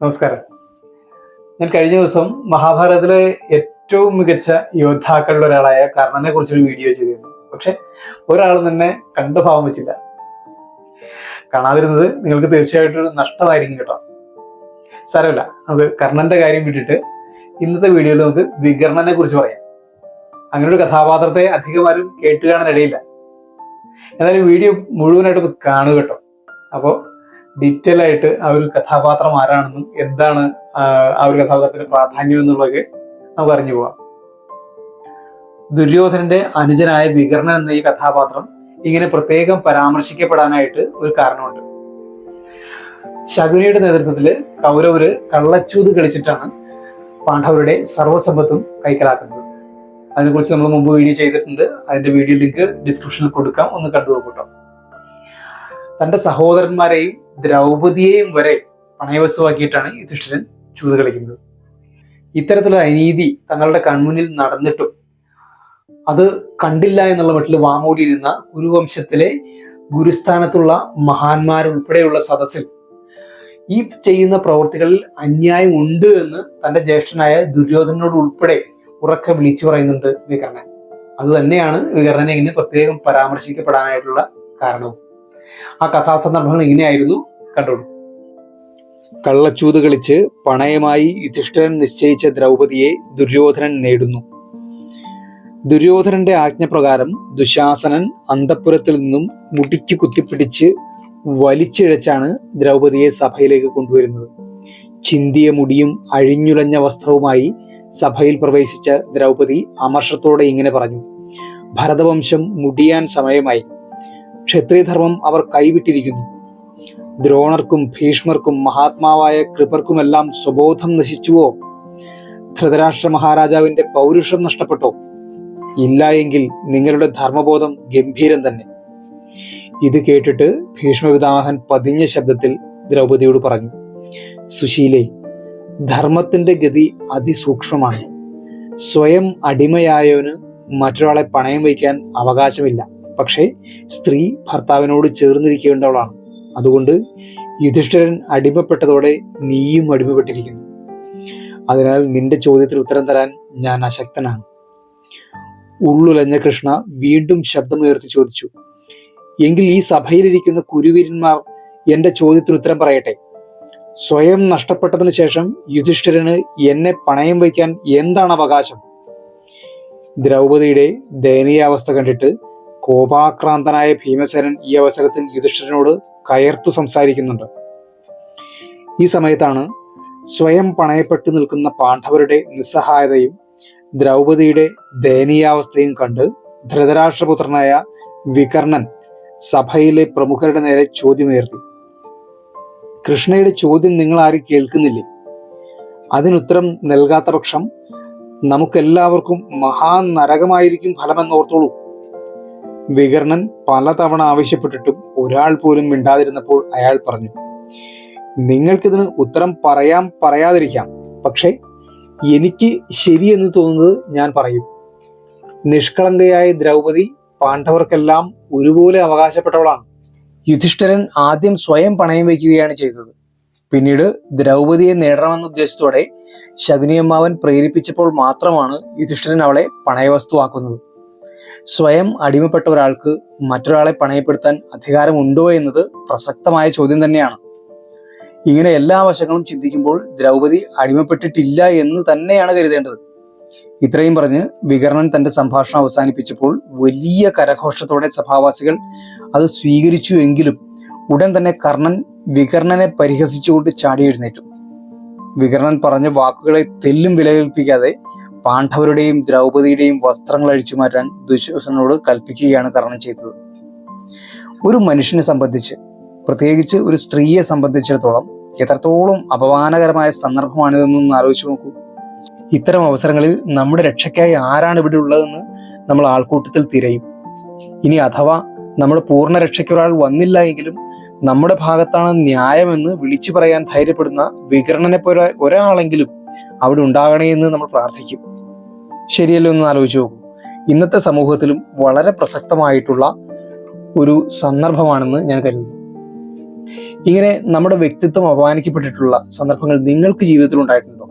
നമസ്കാരം. ഞാൻ കഴിഞ്ഞ ദിവസം മഹാഭാരതത്തിലെ ഏറ്റവും മികച്ച യോദ്ധാക്കളിൽ ഒരാളായ കർണനെ കുറിച്ചൊരു വീഡിയോ ചെയ്തിരുന്നു. പക്ഷെ ഒരാൾ തന്നെ കണ്ടു ഭാവം വെച്ചില്ല. കാണാതിരുന്നത് നിങ്ങൾക്ക് തീർച്ചയായിട്ടും ഒരു നഷ്ടമായിരിക്കും കേട്ടോ. സാരമില്ല. നമുക്ക് കർണന്റെ കാര്യം വിട്ടിട്ട് ഇന്നത്തെ വീഡിയോയിൽ നമുക്ക് വികർണനെ കുറിച്ച് പറയാം. അങ്ങനെ ഒരു കഥാപാത്രത്തെ അധികം ആരും കേട്ട് എന്നാലും വീഡിയോ മുഴുവനായിട്ടൊന്ന് കാണുക കേട്ടോ. അപ്പോൾ ഡീറ്റെയിൽ ആയിട്ട് ആ ഒരു കഥാപാത്രം ആരാണെന്നും എന്താണ് ആ ഒരു കഥാപാത്രത്തിന്റെ പ്രാധാന്യം എന്നുള്ളതൊക്കെ നമുക്ക് അറിഞ്ഞു പോവാം. ദുര്യോധനന്റെ അനുജനായ വികർണൻ എന്ന ഈ കഥാപാത്രം ഇങ്ങനെ പ്രത്യേകം പരാമർശിക്കപ്പെടാനായിട്ട് ഒരു കാരണമുണ്ട്. ശകുനിയുടെ നേതൃത്വത്തിൽ കൗരവര് കള്ളച്ചൂത് കളിച്ചിട്ടാണ് പാണ്ഡവരുടെ സർവസമ്പത്തും കൈക്കലാക്കുന്നത്. അതിനെക്കുറിച്ച് നമ്മൾ മുമ്പ് വീഡിയോ ചെയ്തിട്ടുണ്ട്. അതിന്റെ വീഡിയോ ലിങ്ക് ഡിസ്ക്രിപ്ഷനിൽ കൊടുക്കാം. ഒന്ന് കണ്ടു നോക്കൂട്ടോ തന്റെ സഹോദരന്മാരെയും ദ്രൗപതിയെയും വരെ പണയവസ്തുവാക്കിയിട്ടാണ് യുധിഷ്ഠിരൻ ചൂത് കളിക്കുന്നത്. ഇത്തരത്തിലുള്ള അനീതി തങ്ങളുടെ കൺമുന്നിൽ നടന്നിട്ടും അത് കണ്ടില്ല എന്നുള്ള മട്ടിൽ വാമൂടിയിരുന്ന ഗുരുവംശത്തിലെ ഗുരുസ്ഥാനത്തുള്ള മഹാന്മാരുൾപ്പെടെയുള്ള സദസ്സിൽ ഈ ചെയ്യുന്ന പ്രവർത്തികളിൽ അന്യായം ഉണ്ട് എന്ന് തന്റെ ജ്യേഷ്ഠനായ ദുര്യോധനോട് ഉൾപ്പെടെ ഉറക്കെ വിളിച്ചു പറയുന്നുണ്ട് വികർണൻ. അത് തന്നെയാണ് വികർണനെ ഇങ്ങനെ പ്രത്യേകം പരാമർശിക്കപ്പെടാനായിട്ടുള്ള കാരണവും. ആ കഥാസന്ദർഭങ്ങൾ ഇങ്ങനെയായിരുന്നു. കണ്ടോളൂ. കള്ളച്ചൂത് കളിച്ച് പണയമായി യുധിഷ്ഠിരൻ നിശ്ചയിച്ച ദ്രൗപതിയെ ദുര്യോധനൻ നേടുന്നു. ദുര്യോധനന്റെ ആജ്ഞപ്രകാരം ദുശാസനൻ അന്തപ്പുരത്തിൽ നിന്നും മുടിക്ക് കുത്തിപ്പിടിച്ച് വലിച്ചിഴച്ചാണ് ദ്രൗപതിയെ സഭയിലേക്ക് കൊണ്ടുവരുന്നത്. ചിന്തിയ മുടിയും അഴിഞ്ഞുലഞ്ഞ വസ്ത്രവുമായി സഭയിൽ പ്രവേശിച്ച ദ്രൗപദി അമർഷത്തോടെ ഇങ്ങനെ പറഞ്ഞു ഭരതവംശം മുടിയാൻ സമയമായി. ക്ഷത്രിയധർമ്മം അവർ കൈവിട്ടിരിക്കുന്നു. ദ്രോണർക്കും ഭീഷ്മർക്കും മഹാത്മാവായ കൃപർക്കുമെല്ലാം സ്വബോധം നശിച്ചുവോ? ധൃതരാഷ്ട്ര മഹാരാജാവിന്റെ പൗരുഷം നഷ്ടപ്പെട്ടോ? ഇല്ല എങ്കിൽ നിങ്ങളുടെ ധർമ്മബോധം ഗംഭീരം തന്നെ. ഇത് കേട്ടിട്ട് ഭീഷ്മവിദാഹൻ പതിഞ്ഞ ശബ്ദത്തിൽ ദ്രൗപദിയോട് പറഞ്ഞു സുശീലെ ധർമ്മത്തിന്റെ ഗതി അതിസൂക്ഷ്മമാണ്. സ്വയം അടിമയായവന് മറ്റൊരാളെ പണയം വയ്ക്കാൻ അവകാശമില്ല. പക്ഷേ സ്ത്രീ ഭർത്താവിനോട് ചേർന്നിരിക്കേണ്ടവളാണ്. അതുകൊണ്ട് യുധിഷ്ഠിരൻ അടിമപ്പെട്ടതോടെ നീയും അടിമപ്പെട്ടിരിക്കുന്നു. അതിനാൽ നിന്റെ ചോദ്യത്തിന് ഉത്തരം തരാൻ ഞാൻ അശക്തനാണ്. ഉള്ളുലഞ്ഞ കൃഷ്ണ വീണ്ടും ശബ്ദമുയർത്തി ചോദിച്ചു എങ്കിൽ ഈ സഭയിലിരിക്കുന്ന കുരുവീരന്മാർ എന്റെ ചോദ്യത്തിന് ഉത്തരം പറയട്ടെ? സ്വയം നഷ്ടപ്പെട്ടതിന് ശേഷം യുധിഷ്ഠിരന് എന്നെ പണയം വയ്ക്കാൻ എന്താണ് അവകാശം? ദ്രൗപദിയുടെ ദയനീയാവസ്ഥ കണ്ടിട്ട് കോപാക്രാന്തനായ ഭീമസേനൻ ഈ അവസരത്തിൽ യുധിഷ്ഠിരനോട് കയർത്തു സംസാരിക്കുന്നുണ്ട്. ഈ സമയത്താണ് സ്വയം പണയപ്പെട്ടു നിൽക്കുന്ന പാണ്ഡവരുടെ നിസ്സഹായതയും ദ്രൗപദിയുടെ ദയനീയാവസ്ഥയും കണ്ട് ധൃതരാഷ്ട്രപുത്രനായ വികർണൻ സഭയിലെ പ്രമുഖരുടെ നേരെ ചോദ്യമുയർത്തി. കൃഷ്ണയുടെ ചോദ്യം നിങ്ങൾ ആരും കേൾക്കുന്നില്ലേ? അതിനുത്തരം നൽകാത്ത പക്ഷം നമുക്കെല്ലാവർക്കും മഹാനരകമായിരിക്കും ഫലമെന്നോർത്തോളൂ. വികർണൻ പലതവണ ആവശ്യപ്പെട്ടിട്ടും ഒരാൾ പോലും മിണ്ടാതിരുന്നപ്പോൾ അയാൾ പറഞ്ഞു നിങ്ങൾക്കിതിന് ഉത്തരം പറയാം പറയാതിരിക്കാം. പക്ഷേ എനിക്ക് ശരിയെന്ന് തോന്നുന്നത് ഞാൻ പറയും. നിഷ്കളങ്കയായ ദ്രൗപദി പാണ്ഡവർക്കെല്ലാം ഒരുപോലെ അവകാശപ്പെട്ടവളാണ്. യുധിഷ്ഠിരൻ ആദ്യം സ്വയം പണയം വയ്ക്കുകയാണ് ചെയ്തത്. പിന്നീട് ദ്രൗപദിയെ നേടണമെന്ന ഉദ്ദേശത്തോടെ ശകുനിയമ്മാവൻ പ്രേരിപ്പിച്ചപ്പോൾ മാത്രമാണ് യുധിഷ്ഠിരൻ അവളെ പണയവസ്തുവാക്കുന്നത്. സ്വയം അടിമപ്പെട്ട ഒരാൾക്ക് മറ്റൊരാളെ പണയപ്പെടുത്താൻ അധികാരമുണ്ടോ എന്നത് പ്രസക്തമായ ചോദ്യം തന്നെയാണ്. ഇങ്ങനെ എല്ലാ വശങ്ങളും ചിന്തിക്കുമ്പോൾ ദ്രൗപദി അടിമപ്പെട്ടിട്ടില്ല എന്ന് തന്നെയാണ് കരുതേണ്ടത്. ഇത്രയും പറഞ്ഞ് വികർണൻ തന്റെ സംഭാഷണം അവസാനിപ്പിച്ചപ്പോൾ വലിയ കരഘോഷത്തോടെ സഭാവാസികൾ അത് സ്വീകരിച്ചു എങ്കിലും ഉടൻ തന്നെ കർണൻ വികർണനെ പരിഹസിച്ചുകൊണ്ട് ചാടി എഴുന്നേറ്റു. വികർണൻ പറഞ്ഞ വാക്കുകളെ തെല്ലും വിലകൽപ്പിക്കാതെ പാണ്ഡവരുടെയും ദ്രൗപദിയുടെയും വസ്ത്രങ്ങൾ അഴിച്ചു മാറ്റാൻ ദുശാസനോട് കൽപ്പിക്കുകയാണ് കർണൻ ചെയ്തത്. ഒരു മനുഷ്യനെ സംബന്ധിച്ച് പ്രത്യേകിച്ച് ഒരു സ്ത്രീയെ സംബന്ധിച്ചിടത്തോളം എത്രത്തോളം അപമാനകരമായ സന്ദർഭമാണിതെന്നൊന്ന് ആലോചിച്ചു നോക്കൂ. ഇത്തരം അവസരങ്ങളിൽ നമ്മുടെ രക്ഷയ്ക്കായി ആരാണ് ഇവിടെ ഉള്ളതെന്ന് നമ്മൾ ആൾക്കൂട്ടത്തിൽ തിരയും. ഇനി അഥവാ നമ്മുടെ പൂർണ രക്ഷയ്ക്ക് ഒരാൾ വന്നില്ല എങ്കിലും നമ്മുടെ ഭാഗത്താണ് ന്യായമെന്ന് വിളിച്ചു പറയാൻ ധൈര്യപ്പെടുന്ന വികരണനെ പോലെ ഒരാളെങ്കിലും അവിടെ ഉണ്ടാകണേ എന്ന് നമ്മൾ പ്രാർത്ഥിക്കും. ശരിയല്ലോ എന്ന് ആലോചിച്ച് നോക്കും. ഇന്നത്തെ സമൂഹത്തിലും വളരെ പ്രസക്തമായിട്ടുള്ള ഒരു സന്ദർഭമാണെന്ന് ഞാൻ കരുതുന്നു. ഇങ്ങനെ നമ്മുടെ വ്യക്തിത്വം അപമാനിക്കപ്പെട്ടിട്ടുള്ള സന്ദർഭങ്ങൾ നിങ്ങൾക്ക് ജീവിതത്തിൽ ഉണ്ടായിട്ടുണ്ടോ?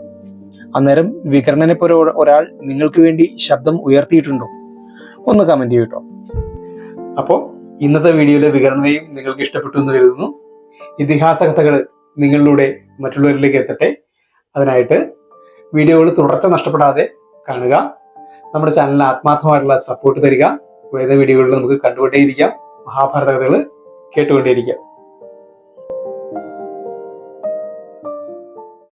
അന്നേരം വികരണനെ പോലെ ഒരാൾ നിങ്ങൾക്ക് വേണ്ടി ശബ്ദം ഉയർത്തിയിട്ടുണ്ടോ? ഒന്ന് കമന്റ് ചെയ്യട്ടോ അപ്പോൾ ഇന്നത്തെ വീഡിയോയിലെ വികരണയും നിങ്ങൾക്ക് ഇഷ്ടപ്പെട്ടു എന്ന് കരുതുന്നു. ഇതിഹാസ കഥകൾ നിങ്ങളിലൂടെ മറ്റുള്ളവരിലേക്ക് എത്തട്ടെ. അതിനായിട്ട് വീഡിയോകൾ തുടർച്ച നഷ്ടപ്പെടാതെ കാണുക. നമ്മുടെ ചാനലിന് ആത്മാർത്ഥമായിട്ടുള്ള സപ്പോർട്ട് തരിക. വേദ വീഡിയോകളിൽ നമുക്ക് കണ്ടുകൊണ്ടേയിരിക്കാം. മഹാഭാരത കഥകൾ കേട്ടുകൊണ്ടേയിരിക്കാം.